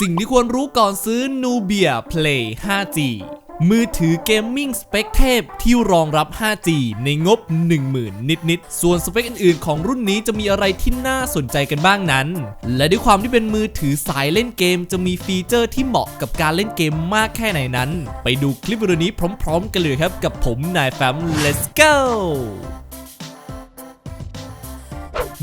สิ่งที่ควรรู้ก่อนซื้อ Nubia Play 5G มือถือเกมมิ่งสเปคเทพที่รองรับ 5G ในงบ 10,000 นิดๆ ส่วนสเปคอื่นๆ ของรุ่นนี้จะมีอะไรที่น่าสนใจกันบ้างนั้น และด้วยความที่เป็นมือถือสายเล่นเกมจะมีฟีเจอร์ที่เหมาะกับการเล่นเกมมากแค่ไหนนั้น ไปดูคลิปวิดีโอนี้พร้อม ๆ กันเลยครับกับผมนายแฟม let's go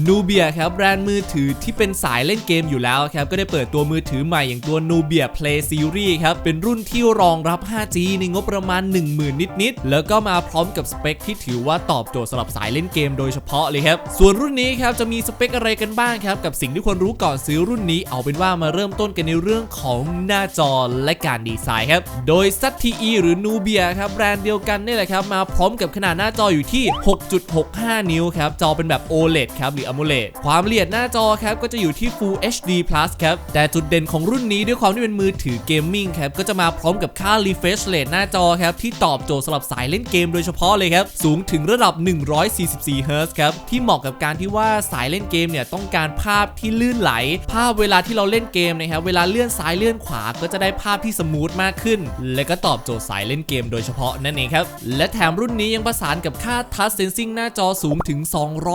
นูเบียครับแบรนด์มือถือที่เป็นสายเล่นเกมอยู่แล้วครับ ก็ได้เปิดตัวมือถือใหม่อย่างตัว Nubia Play Series ครับ เป็นรุ่นที่รองรับ 5G ในงบประมาณ 10,000 นิดๆ แล้วก็มาพร้อมกับสเปคที่ถือว่าตอบโจทย์สำหรับสายเล่นเกมโดยเฉพาะเลยครับ ส่วนรุ่นนี้ครับจะมีสเปคอะไรกันบ้างครับ กับสิ่งที่ควรรู้ก่อนซื้อรุ่นนี้เอาเป็นว่ามาเริ่มต้นกันในเรื่องของหน้าจอและการดีไซน์ครับโดย ZTE หรือ Nubia ครับแบรนด์เดียวกันนี่แหละครับมาพร้อมกับขนาดหน้าจออยู่ที่ 6.65 นิ้วครับจอเป็นแบบ OLED ครับหรือ AMOLED ความละเอียดหน้าจอครับก็จะอยู่ที่ Full HD Plus ครับ แต่จุดเด่นของรุ่นนี้ด้วยความที่เป็นมือถือเกมมิ่งครับก็จะมาพร้อมกับค่า refresh rate หน้าจอครับที่ตอบโจทย์สำหรับสายเล่นเกมโดยเฉพาะเลยครับ สูงถึงระดับ 144 Hz ครับ ที่เหมาะกับการที่ว่าสายเล่นเกมเนี่ยต้องการภาพที่ลื่นไหล ภาพเวลาที่เราเล่นเกมนะครับเวลาเลื่อนซ้ายเลื่อนขวาก็จะได้ภาพที่สมูทมากขึ้น และก็ตอบโจทย์สายเล่นเกมโดยเฉพาะนั่นเองครับ และแถมรุ่นนี้ยังประสานกับค่า touch sensing หน้าจอสูงถึง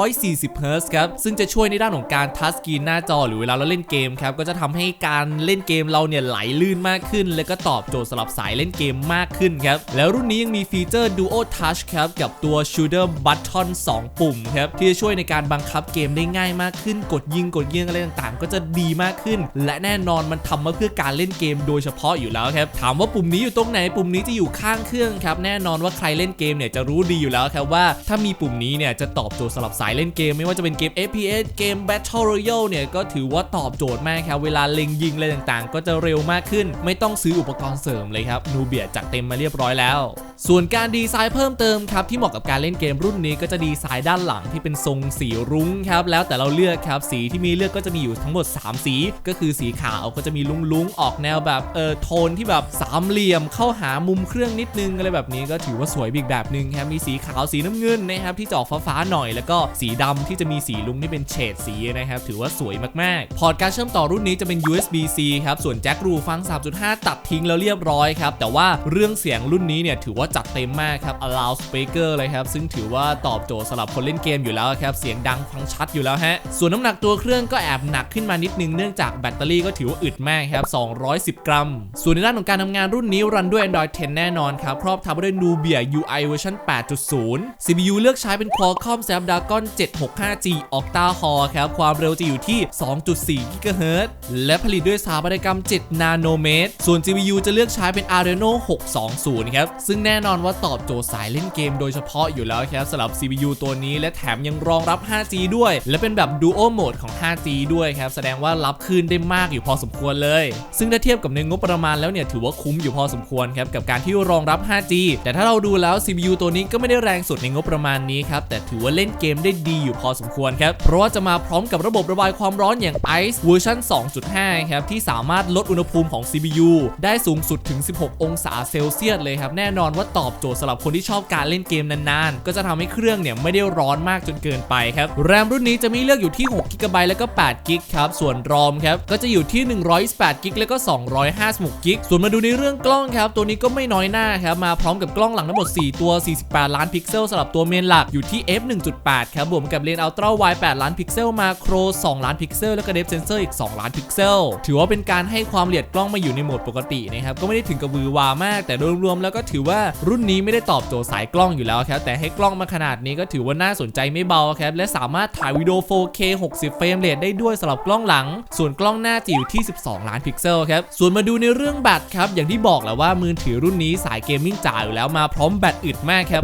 240 Hz ครับซึ่งจะช่วยในด้านของการทัชสกรีนหน้าจอหรือเวลาเราเล่นเกมครับ ก็จะทำให้การเล่นเกมเราเนี่ยไหลลื่นมากขึ้น และก็ตอบโจทย์สำหรับสายเล่นเกมมากขึ้นครับ แล้วรุ่นนี้ยังมีฟีเจอร์ Duo Touch ครับ กับตัว Shooter Button 2 ปุ่มครับ ที่จะช่วยในการบังคับเกมได้ง่ายมากขึ้น กดยิงกดยิงอะไรต่างๆ ก็จะดีมากขึ้น และแน่นอนมันทำมาเพื่อการเล่นเกมโดยเฉพาะอยู่แล้วครับ ถามว่าปุ่มนี้อยู่ตรงไหน ปุ่มนี้จะอยู่ข้างเครื่องครับ แน่นอนว่าใครเล่นเกมเนี่ยจะรู้ดีอยู่แล้วครับว่าถ้ามีปุ่มนี้เนี่ยจะตอบโจทย์สำหรับสายเล่นเกมไม่ว่าจะเป็นเกม FPS เกม Battle Royale เนี่ยก็ถือว่าตอบโจทย์มากครับ เวลาเล็งยิงอะไรต่างๆ ก็จะเร็วมากขึ้น ไม่ต้องซื้ออุปกรณ์เสริมเลยครับนูเบียจัดเต็มมาเรียบร้อยแล้ว ส่วนการดีไซน์เพิ่มเติมครับ ที่เหมาะกับการเล่นเกมรุ่นนี้ก็จะดีไซน์ด้านหลังที่เป็นทรงสีรุ้งครับ แล้วแต่เราเลือกครับสีที่มีเลือกก็จะมีอยู่ทั้งหมด 3 สี ก็คือสีขาวก็จะมีลุ้งๆออกแนวแบบเออโทนที่แบบสามเหลี่ยมเข้าหามุมเครื่องนิดนึงอะไรแบบนี้ก็ถือว่าสวยอีกแบบนึงครับมีสีขาวสีน้ำเงินนะครับที่จะออกฟ้าๆหน่อย แล้วก็สีดำที่จะมีสีลุงที่เป็นเฉดสีนะครับ ถือว่าสวยมากๆ พอร์ตการเชื่อมต่อรุ่นนี้จะเป็น USB-C ครับ ส่วนแจ็ครูฟัง 3.5 ตัดทิ้งแล้วเรียบร้อยครับ แต่ว่าเรื่องเสียงรุ่นนี้เนี่ยถือว่าจัดเต็มมากครับ allow speaker เลยครับ ซึ่งถือว่าตอบโจทย์สำหรับคนเล่นเกมอยู่แล้วครับ เสียงดังฟังชัดอยู่แล้วฮะ ส่วนน้ำหนักตัวเครื่องก็แอบหนักขึ้นมานิดนึงเนื่องจากแบตเตอรี่ก็ถือว่าอึดมากครับ 210 กรัม ส่วนในด้านของการทำงานรุ่นนี้รันด้วย Android 10 แน่นอนครับ ครอบทับด้วย Nubia UI เวอร์ชัน8.0 CPU เลือกใช้เป็น Qualcomm Snapdragon 765G Octa Core ครับ ความเร็วจะอยู่ที่ 2.4 GHz และผลิตด้วยสถาปัตยกรรม 7 นาโนเมตร ส่วน GPU จะเลือกใช้เป็น Adreno 620 ครับ ซึ่งแน่นอนว่าตอบโจทย์สายเล่นเกมโดยเฉพาะอยู่แล้วครับสำหรับ CPU ตัวนี้และแถมยังรองรับ 5G ด้วย และเป็นแบบ Duo Mode ของ 5G ด้วยครับ แสดงว่ารับคืนได้มากอยู่พอสมควรเลย ซึ่งถ้าเทียบกับในงบประมาณแล้วเนี่ยถือว่าคุ้มอยู่พอสมควรครับกับการที่รองรับ 5G แต่ถ้าเราดูแล้ว CPU ตัวนี้ก็ไม่ได้แรงสุดในงบประมาณนี้ครับแต่ถือว่าเล่นเกมได้ดีอยู่พอสมควรครับ เพราะว่าจะมาพร้อมกับระบบระบายความร้อนอย่าง Ice เวอร์ชัน2.5 ครับ ที่สามารถลดอุณหภูมิของ CPU ได้สูงสุดถึง 16 องศาเซลเซียสเลยครับ แน่นอนว่าตอบโจทย์สำหรับคนที่ชอบการเล่นเกมนานๆ ก็จะทำให้เครื่องเนี่ยไม่ได้ร้อนมากจนเกินไปครับ แรมรุ่นนี้จะมีเลือกอยู่ที่6 g b แล้วก็8 g b ครับ ส่วนรอมครับก็จะอยู่ที่128 g b แล้วก็256 g b ส่วนมาดูในเรื่องกล้องครับ ตัวนี้ก็ไม่น้อยหน้าครับมาพร้อมกับกล้องหลังทั้งหมด 4 ตัว 48 ล้านพิกเซลสำหรับตัวเมนหลักอยู่ที่ f 1.8ครับบวกกับเลนส์อัลตร้าไว8 ล้านพิกเซลมาโคร 2 ล้านพิกเซลแล้วก็เดฟเซนเซอร์อีก 2 ล้านพิกเซล ถือว่าเป็นการให้ความละเอียดกล้องมาอยู่ในโหมดปกตินะครับก็ไม่ได้ถึงกับวือวามาก แต่โดยรวมแล้วก็ถือว่ารุ่นนี้ไม่ได้ตอบโจทย์สายกล้องอยู่แล้วครับแต่ให้กล้องมาขนาดนี้ก็ถือว่าน่าสนใจไม่เบาครับและสามารถถ่ายวิดีโอ 4K 60 เฟรมเรทได้ด้วยสำหรับกล้องหลัง ส่วนกล้องหน้าจะอยู่ที่ 12 ล้านพิกเซลครับส่วนมาดูในเรื่องแบตครับอย่างที่บอกและว่ามือถือรุ่นนี้สายเกมมิ่งจ๋ายอยู่แล้วมาพร้อมแบตอึดมากครับ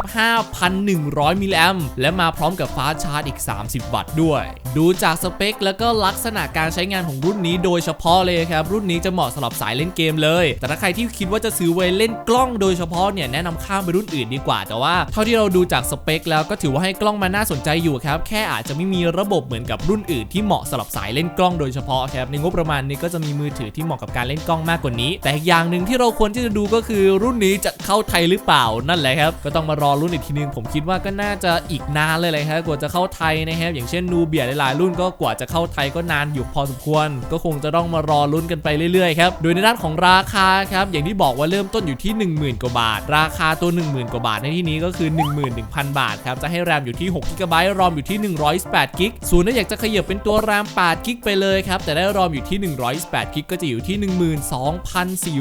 5,100 มิลลิแอมและมาพร้อมกับฟ้าชาร์จอีก 30บัตรด้วย ดูจากสเปค แล้วก็ลักษณะการใช้งานของรุ่นนี้โดยเฉพาะเลยครับ รุ่นนี้จะเหมาะสำหรับสายเล่นเกมเลย แต่ถ้าใครที่คิดว่าจะซื้อไว้เล่นกล้องโดยเฉพาะเนี่ยแนะนำข้ามไปรุ่นอื่นดีกว่า แต่ว่าเท่าที่เราดูจากสเปค แล้วก็ถือว่าให้กล้องมาน่าสนใจอยู่ครับ แค่อาจจะไม่มีระบบเหมือนกับรุ่นอื่นที่เหมาะสำหรับสายเล่นกล้องโดยเฉพาะครับในงบประมาณนี้ก็จะมีมือถือที่เหมาะกับการเล่นกล้องมากกว่านี้ แต่อย่างหนึ่งที่เราควรที่จะดูก็คือรุ่นนี้จะเข้าไทยหรือเปล่านั่นแหละครับก็ต้องมารอรุ่นอีกทีนึงผมคิดว่าก็น่าจะอีกนานเลยเลยครับกว่าจะเข้าไทยนะครับอย่างเช่นนูเบียหลายๆ รุ่นก็กว่าจะเข้าไทยก็นานอยู่พอสมควร ก็คงจะต้องมารอลุ้นกันไปเรื่อยๆครับโดยในด้านของราคาครับอย่างที่บอกว่าเริ่มต้นอยู่ที่ 10,000 กว่าบาท ราคาตัว 10,000 กว่าบาทในที่นี้ก็คือ 11,000 บาทครับจะให้แรมอยู่ที่6 g b รอมอยู่ที่128 g b ส่วนถ้าอยากจะขยับเป็นตัวแรม8 g b ไปเลยครับแต่ได้รอมอยู่ที่128 g b ก็จะอยู่ที่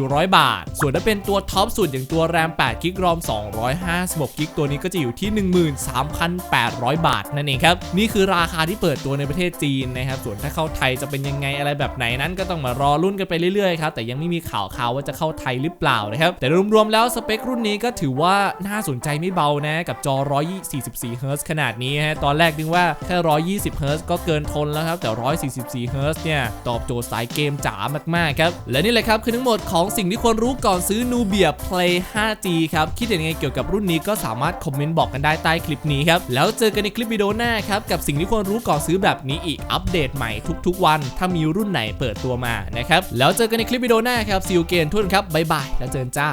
12,400 บาท ส่วนถ้าเป็นตัวท็อปสุดอย่างตัวแรม8 g b รอม256 g b ตัวนี้ก็จะอยู่ที่ 13,800 บาทนั่นเองครับนี่คือราคาที่เปิดตัวในประเทศจีนนะครับ ส่วนถ้าเข้าไทยจะเป็นยังไงอะไรแบบไหนนั้น ก็ต้องมารอรุ่นกันไปเรื่อยๆครับ แต่ยังไม่มีข่าวข่าวว่าจะเข้าไทยหรือเปล่านะครับ แต่รวมๆแล้วสเปครุ่นนี้ก็ถือว่าน่าสนใจไม่เบานะ กับจอ 144เฮิร์ตซ์ขนาดนี้ฮะ ตอนแรกนึกว่าแค่ 120เฮิร์ตซ์ก็เกินทนแล้วครับ แต่ 144เฮิร์ตซ์เนี่ย ตอบโจทย์สายเกมจ๋ามากๆครับ และนี่แหละครับคือทั้งหมดของสิ่งที่ควรรู้ก่อนซื้อ Nubia Play 5G ครับ คิดยังไงเกี่ยวกับรุ่นนี้ก็สามารถคอมเมนต์บอกกันได้ใต้คลิปนี้ครับ แล้วเจอกันในคลิปวิดีโอหน้าครับกับสิ่งที่ควรรู้ก่อนซื้อแบบนี้อีกอัปเดตใหม่ทุกๆ วัน ถ้ามีรุ่นไหนเปิดตัวมานะครับแล้วเจอกันในคลิปวิดีโอหน้าครับซิลเกนทุนครับบ๊ายบายแล้วเจอกันจ้า